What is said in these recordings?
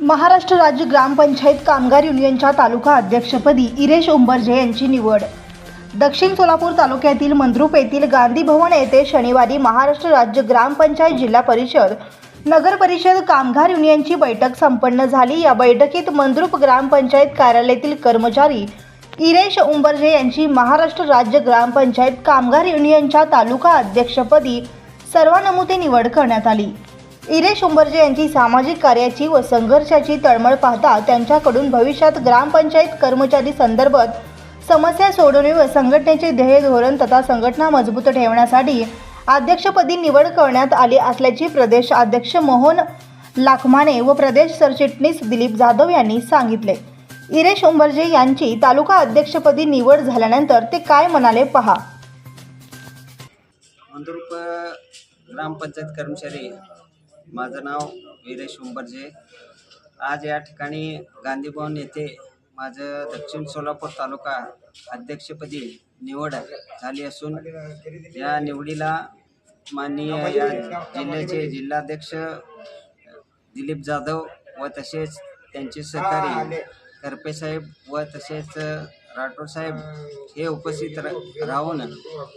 महाराष्ट्र राज्य ग्रामपंचायत कामगार युनियनच्या तालुका अध्यक्षपदी इरेश उंबरजे यांची निवड. दक्षिण सोलापूर तालुक्यातील मंद्रुप येथील गांधी भवन येथे शनिवारी महाराष्ट्र राज्य ग्रामपंचायत जिल्हा परिषद नगर परिषद कामगार युनियनची बैठक संपन्न झाली. या बैठकीत मंद्रुप ग्रामपंचायत कार्यालयातील कर्मचारी इरेश उंबरजे यांची महाराष्ट्र राज्य ग्रामपंचायत कामगार युनियनच्या तालुका अध्यक्षपदी सर्वानुमते निवड करण्यात आली. इरेश शंभरजे यांची सामाजिक कार्याची व संघर्षाची तळमळ पाहता त्यांच्याकडून भविष्यात ग्रामपंचायत कर्मचारी संदर्भात समस्या सोडवणे व संघटनेचे ध्येय धोरण तथा संघटना मजबूत ठेवण्यासाठी अध्यक्षपदी निवड करण्यात आली असल्याची प्रदेश अध्यक्ष मोहन लाखमाने व प्रदेश सरचिटणीस दिलीप जाधव यांनी सांगितले. इरेश उंबर्जे यांची तालुका अध्यक्षपदी निवड झाल्यानंतर ते काय म्हणाले पहा? ग्रामपंचायत कर्मचारी माझं नाव वीरेश उंबरजे. आज या ठिकाणी गांधी भवन येथे माझं दक्षिण सोलापूर तालुका अध्यक्षपदी निवड झाली असून या निवडीला माननीय या जिल्ह्याचे जिल्हाध्यक्ष दिलीप जाधव व तसेच त्यांचे सहकारी करपेसाहेब व तसेच राठोड साहेब हे उपस्थित राहून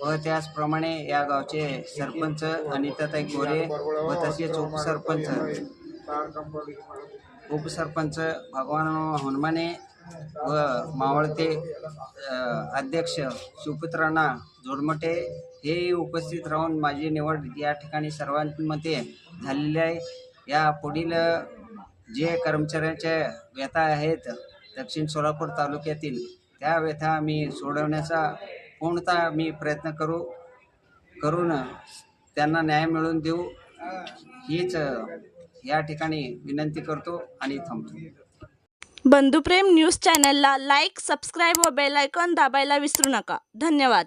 व त्याचप्रमाणे या गावचे सरपंच अनिताताई गोरे व तसेच उपसरपंच उपसरपंच भगवान हनुमाने व मावळते अध्यक्ष सुपुत्राणा जोडमटे हेही उपस्थित राहून माझी निवड या ठिकाणी सर्वांमध्ये झालेली आहे. या पुढील जे कर्मचाऱ्यांच्या व्यथा आहेत दक्षिण सोलापूर तालुक्यातील त्या व्यथा मी सोडवण्याचा पूर्णतः मी प्रयत्न करू करून त्यांना न्याय मिळवून देऊ हीच या ठिकाणी विनंती करतो आणि थांबतो. बंधुप्रेम न्यूज चॅनलला लाईक सबस्क्राईब व बेल आयकॉन दाबायला विसरू नका. धन्यवाद.